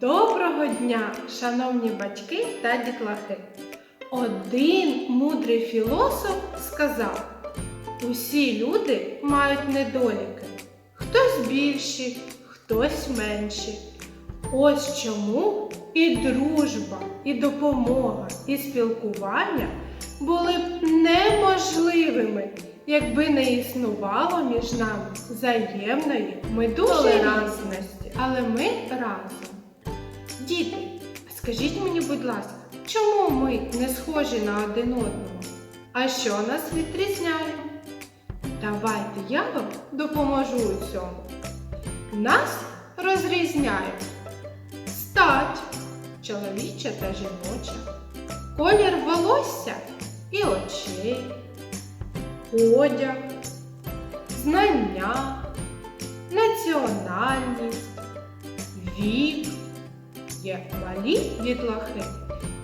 Доброго дня, шановні батьки та дітлахи! Один мудрий філософ сказав: усі люди мають недоліки. Хтось більші, хтось менші. Ось чому і дружба, і допомога, і спілкування були б неможливими, якби не існувало між нами взаємної ми дуже толерантності, але ми разом. Діти, скажіть мені, будь ласка, чому ми не схожі на один одного? А що нас відрізняє? Давайте я вам допоможу у цьому. Нас розрізняють стать чоловіча та жіноча, колір волосся і очей, одяг, знання, національність, вік. Є малі дітлахи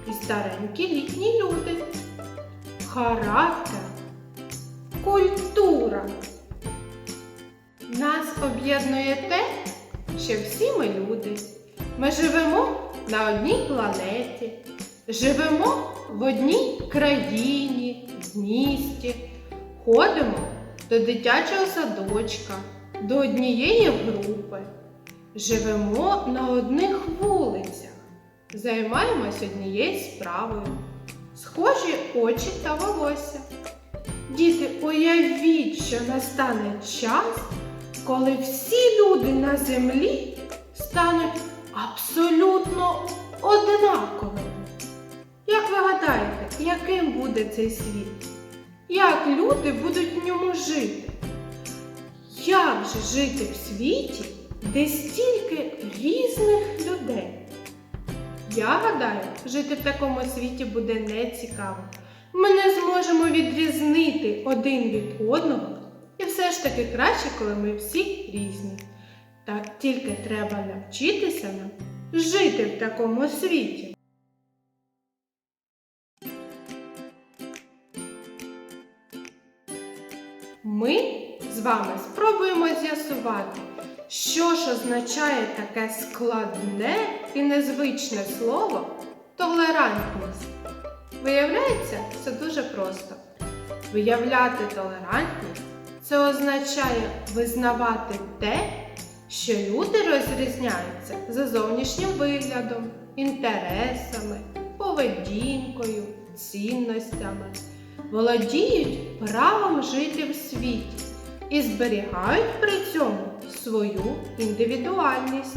і старенькі літні люди, характер, культура. Нас об'єднує те, що всі ми люди. Ми живемо на одній планеті, живемо в одній країні, в місті, ходимо до дитячого садочка, до однієї групи. Живемо на одних вулицях, займаємось однією справою, схожі очі та волосся. Діти, уявіть, що настане час, коли всі люди на землі стануть абсолютно однаковими. Як ви гадаєте, яким буде цей світ? Як люди будуть в ньому жити? Як же жити в світі? Де стільки різних людей. Я гадаю, жити в такому світі буде нецікаво. Ми не зможемо відрізнити один від одного, і все ж таки краще, коли ми всі різні. Так тільки треба навчитися нам жити в такому світі. З вами спробуємо з'ясувати, що ж означає таке складне і незвичне слово толерантність? Виявляється, це дуже просто. Виявляти толерантність це означає визнавати те, що люди розрізняються за зовнішнім виглядом, інтересами, поведінкою, цінностями, володіють правом жити в світі і зберігають при цьому свою індивідуальність.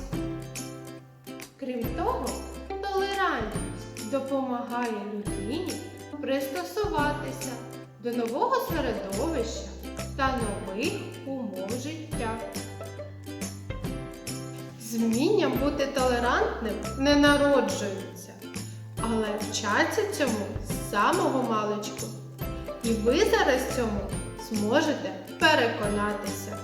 Крім того, толерантність допомагає людині пристосуватися до нового середовища та нових умов життя. З вмінням бути толерантним не народжуються, але вчаться цьому з самого маличку. І ви зараз цьому зможете переконатися.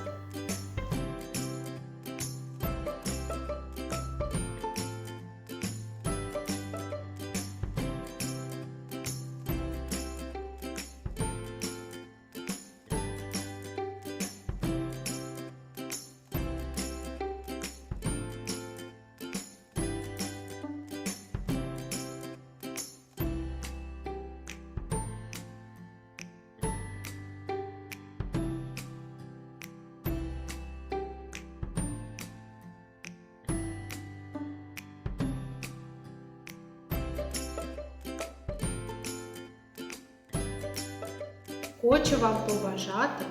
Хочу вам побажати,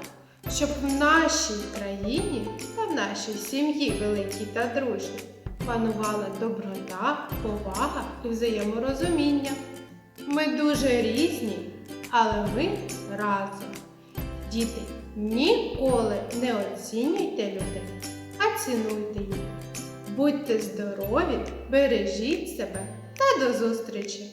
щоб в нашій країні та в нашій сім'ї великій та дружній панувала доброта, повага і взаєморозуміння. Ми дуже різні, але ми разом. Діти, ніколи не оцінюйте людей, а цінуйте їх. Будьте здорові, бережіть себе та до зустрічі!